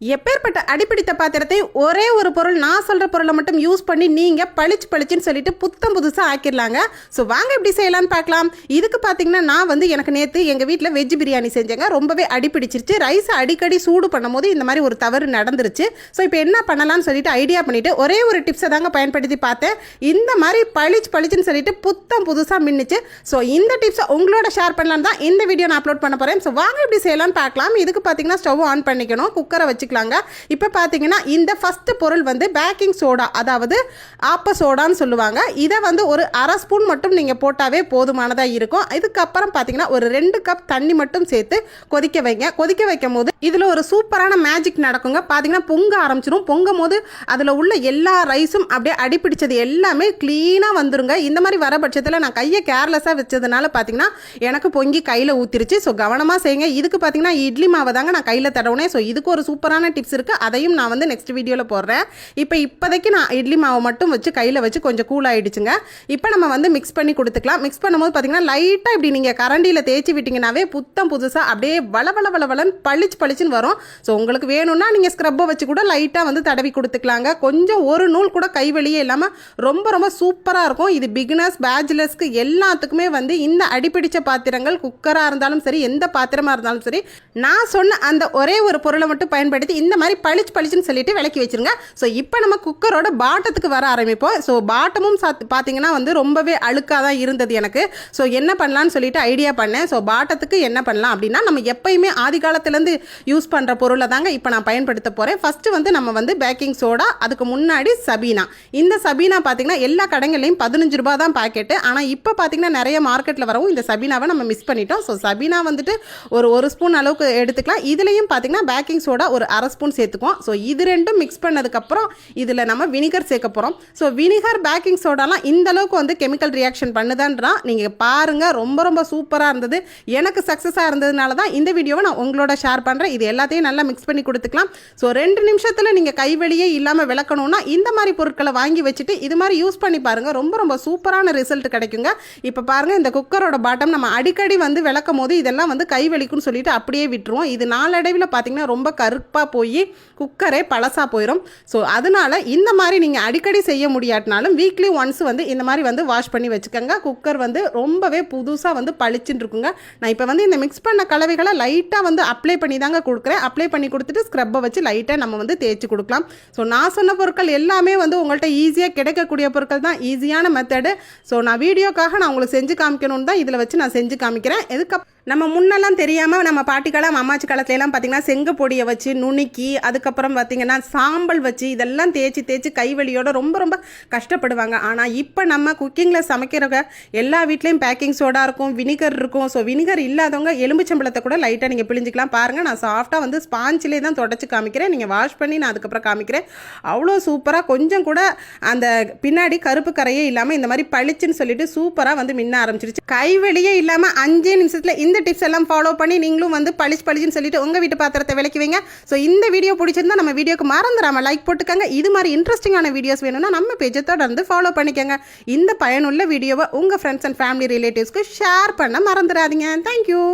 எப்பேற்பட்ட அடிப்பிடித்த பாத்திரத்தை ஒரே ஒரு பொருள் நான் சொல்கிற பொருளை மட்டும் யூஸ் பண்ணி நீங்கள் பளிச்சு பளிச்சுன்னு சொல்லிட்டு புத்தம் புதுசாக ஆக்கிடலாங்க. ஸோ வாங்க எப்படி செய்யலாம்னு பார்க்கலாம். இதுக்கு பார்த்தீங்கன்னா நான் வந்து எனக்கு நேற்று எங்கள் வீட்டில் வெஜ் பிரியாணி செஞ்சேங்க. ரொம்பவே அடிப்பிடிச்சிருச்சு. ரைஸ் அடிக்கடி சூடு பண்ணும்போது இந்த மாதிரி ஒரு தவறு நடந்துருச்சு. ஸோ இப்போ என்ன பண்ணலாம்னு சொல்லிட்டு ஐடியா பண்ணிவிட்டு ஒரே ஒரு டிப்ஸை தாங்க பயன்படுத்தி பார்த்தேன். இந்த மாதிரி பளிச்சு பளிச்சுன்னு சொல்லிட்டு புத்தம் புதுசாக மின்னுச்சு. ஸோ இந்த டிப்ஸை உங்களோட ஷேர் பண்ணலான்னு தான் இந்த வீடியோ நான் அப்லோட் பண்ண போகிறேன் ஸோ வாங்க எப்படி செய்யலாம்னு பார்க்கலாம். இதுக்கு பார்த்தீங்கன்னா ஸ்டவ் ஆன் பண்ணிக்கணும். குக்கரை வச்சு வச்சுக்கலாங்க. இப்போ பார்த்தீங்கன்னா இந்த ஃபஸ்ட்டு பொருள் வந்து பேக்கிங் சோடா அதாவது ஆப்ப சோடான்னு சொல்லுவாங்க. இதை வந்து ஒரு அரை ஸ்பூன் மட்டும் நீங்கள் போட்டாவே போதுமானதாக இருக்கும். இதுக்கப்புறம் பார்த்தீங்கன்னா ஒரு ரெண்டு கப் தண்ணி மட்டும் சேர்த்து கொதிக்க வைங்க. கொதிக்க வைக்கும் போது இதில் ஒரு சூப்பரான மேஜிக் நடக்குங்க. பார்த்தீங்கன்னா பொங்க ஆரம்பிச்சிடும் பொங்கும் போது அதில் உள்ள எல்லா ரைஸும் அப்படியே அடிப்பிடிச்சது எல்லாமே க்ளீனாக வந்துருங்க. இந்த மாதிரி வர பட்சத்தில் நான் கையை கேர்லெஸ்ஸாக வச்சதுனால பார்த்தீங்கன்னா எனக்கு பொங்கி கையில் ஊற்றிருச்சு ஸோ கவனமாக செய்யுங்க. இதுக்கு பார்த்தீங்கன்னா இட்லி மாவை தாங்க நான் கையில் தடவுனேன். ஸோ இதுக்கு ஒரு சூப்பரான டிப்ஸ் இருக்குது அதையும் நான் வந்து நெக்ஸ்ட் வீடியோவில் போடுறேன். இப்போ இப்போதைக்கு நான் இட்லி மாவை மட்டும் வச்சு கையில் வச்சு கொஞ்சம் கூல் ஆகிடுச்சுங்க இப்போ நம்ம வந்து மிக்ஸ் பண்ணி கொடுத்துக்கலாம். மிக்ஸ் பண்ணும்போது பார்த்தீங்கன்னா லைட்டாக இப்படி நீங்கள் கரண்டியில் தேய்ச்சி விட்டிங்கனாவே புத்தம் புதுசாக அப்படியே வள வள வள பளிச்சு பளிச்சுன்னு வரும். ஸோ உங்களுக்கு வேணும்னா நீங்கள் ஸ்க்ரப்பை வச்சு கூட லைட்டாக வந்து தடவி கொடுத்துக்கலாங்க. கொஞ்சம் ஒரு நூல் கூட கைவெளியே இல்லாமல் ரொம்ப ரொம்ப சூப்பராக இருக்கும். இது பிகினர்ஸ் பேச்சுலர்ஸ்க்கு எல்லாத்துக்குமே வந்து இந்த அடிப்பிடிச்ச பாத்திரங்கள் குக்கராக இருந்தாலும் சரி எந்த பாத்திரமாக இருந்தாலும் சரி நான் சொன்ன அந்த ஒரே ஒரு பொருளை மட்டும் பயன்படுத்தி இந்த மாதிரி பளிச்சு பளிச்சுன்னு சொல்லிட்டு விளக்கி வச்சிருங்க. ஸோ இப்போ நம்ம குக்கரோட பாட்டத்துக்கு வர ஆரம்பிப்போம். ஸோ பாட்டமும் சாத் பார்த்தீங்கன்னா வந்து ரொம்பவே அழுக்காக தான் இருந்தது எனக்கு. ஸோ என்ன பண்ணலான்னு சொல்லிட்டு ஐடியா பண்ணேன். ஸோ பாட்டத்துக்கு என்ன பண்ணலாம் அப்படின்னா நம்ம எப்பயுமே ஆதி காலத்துலேருந்து யூஸ் பண்ணுற பொருளை தாங்க இப்போ நான் பயன்படுத்த போகிறேன் ஃபஸ்ட்டு வந்து நம்ம வந்து பேக்கிங் சோடா அதுக்கு முன்னாடி சபீனா. இந்த சபீனா பார்த்தீங்கன்னா எல்லா கடைகள்லையும் பதினஞ்சு ரூபா தான் பாக்கெட்டு ஆனால் இப்போ பார்த்தீங்கன்னா நிறைய மார்க்கெட்டில் வரவும் இந்த சபீனாவை நம்ம மிஸ் பண்ணிட்டோம். ஸோ சபீனா வந்துட்டு ஒரு ஒரு ஸ்பூன் அளவுக்கு எடுத்துக்கலாம். இதுலேயும் பார்த்தீங்கன்னா பேக்கிங் சோடா ஒரு அரை ஸ்பூன் சேர்த்துக்குவோம். ஸோ இது ரெண்டும் மிக்ஸ் பண்ணதுக்கப்புறம் இதில் நம்ம வினிகர் சேர்க்க போகிறோம் ஸோ வினிகர் பேக்கிங் சோடாலாம் இந்த அளவுக்கு வந்து கெமிக்கல் ரியாக்ஷன் பண்ணுதான்றா நீங்கள் பாருங்கள் ரொம்ப ரொம்ப சூப்பராக இருந்தது. எனக்கு சக்ஸஸாக இருந்ததுனால தான் இந்த வீடியோவை நான் உங்களோட ஷேர் பண்ணுறேன் இது எல்லாத்தையும் நல்லா மிக்ஸ் பண்ணி கொடுத்துக்கலாம். ஸோ ரெண்டு நிமிஷத்தில் நீங்கள் கைவெளியே இல்லாமல் விளக்கணும்னா இந்த மாதிரி பொருட்களை வாங்கி வச்சுட்டு இது மாதிரி யூஸ் பண்ணி பாருங்கள் ரொம்ப ரொம்ப சூப்பரான ரிசல்ட் கிடைக்குங்க. இப்போ பாருங்கள் இந்த குக்கரோட பாட்டம் நம்ம அடிக்கடி வந்து விளக்கும் போது இதெல்லாம் வந்து கை வலிக்கும்னு சொல்லிட்டு அப்படியே விட்டுருவோம். இது நாளடைவில் பார்த்தீங்கன்னா ரொம்ப கருப்பாக போய் குக்கரே பழசாக போயிடும் ஸோ அதனால இந்த மாதிரி நீங்கள் அடிக்கடி செய்ய முடியாட்டினாலும் வீக்லி ஒன்ஸ் வந்து இந்த மாதிரி வந்து வாஷ் பண்ணி வச்சுக்கோங்க. குக்கர் வந்து ரொம்பவே புதுசாக வந்து பளிச்சுன்னு இருக்குங்க நான் இப்போ வந்து இந்த மிக்ஸ் பண்ண கலவைகளை லைட்டாக வந்து அப்ளை பண்ணி தாங்க கொடுக்குறேன். அப்ளை பண்ணி கொடுத்துட்டு ஸ்க்ரப்பை வச்சு லைட்டாக நம்ம வந்து தேய்ச்சி கொடுக்கலாம். ஸோ நான் சொன்ன பொருட்கள் எல்லாமே வந்து உங்கள்கிட்ட ஈஸியாக கிடைக்கக்கூடிய பொருட்கள் தான். ஈஸியான மெத்தடு ஸோ நான் வீடியோக்காக நான் உங்களுக்கு செஞ்சு காமிக்கணும்னு தான் இதில் வச்சு நான் செஞ்சு காமிக்கிறேன். எதுக்கப்புறம் நம்ம முன்னெல்லாம் தெரியாமல் நம்ம பாட்டி காலம் அம்மாச்சி காலத்துலலாம் பார்த்தீங்கன்னா செங்க பொடியை வச்சு நுணுக்கி அதுக்கப்புறம் பார்த்தீங்கன்னா சாம்பல் வச்சு இதெல்லாம் தேய்ச்சி தேய்ச்சி கைவலியோட ரொம்ப ரொம்ப கஷ்டப்படுவாங்க. ஆனால் இப்போ நம்ம குக்கிங்கில் சமைக்கிறவங்க எல்லா வீட்லேயும் பேக்கிங் சோடா இருக்கும் வினிகர் இருக்கும். ஸோ வினிகர் இல்லாதவங்க எலும்புச்சம்பளத்தை கூட லைட்டாக நீங்கள் பிழிஞ்சிக்கலாம். பாருங்கள் நான் சாஃப்டாக வந்து ஸ்பாஞ்சிலே தான் தொடச்சி காமிக்கிறேன். நீங்கள் வாஷ் பண்ணி நான் அதுக்கப்புறம் காமிக்கிறேன். அவ்வளோ சூப்பராக கொஞ்சம் கூட அந்த பின்னாடி கருப்பு கரையே இல்லாமல் இந்த மாதிரி பளிச்சுன்னு சொல்லிட்டு சூப்பராக வந்து மின்ன ஆரம்பிச்சிருச்சு. கைவெளியே இல்லாமல் அஞ்சே நிமிஷத்தில் இந்த இந்த டிப்ஸ் எல்லாம் ஃபாலோ பண்ணி நீங்களும் வந்து பளிச்சு பளிச்சுன்னு சொல்லிட்டு உங்கள் வீட்டு பாத்திரத்தை விளக்கி வைங்க ஸோ இந்த வீடியோ பிடிச்சிருந்தா நம்ம வீடியோக்கு மறந்துடாம லைக் போட்டுக்கோங்க. இது மாதிரி இன்ட்ரெஸ்டிங்கான வீடியோஸ் வேணும்னா நம்ம பேஜை தொடர்ந்து ஃபாலோ பண்ணிக்கோங்க. இந்த பயனுள்ள வீடியோவை உங்கள் ஃப்ரெண்ட்ஸ் அண்ட் ஃபேமிலி ரிலேட்டிவ்ஸ்க்கு ஷேர் பண்ண மறந்துடாதீங்க தேங்க்யூ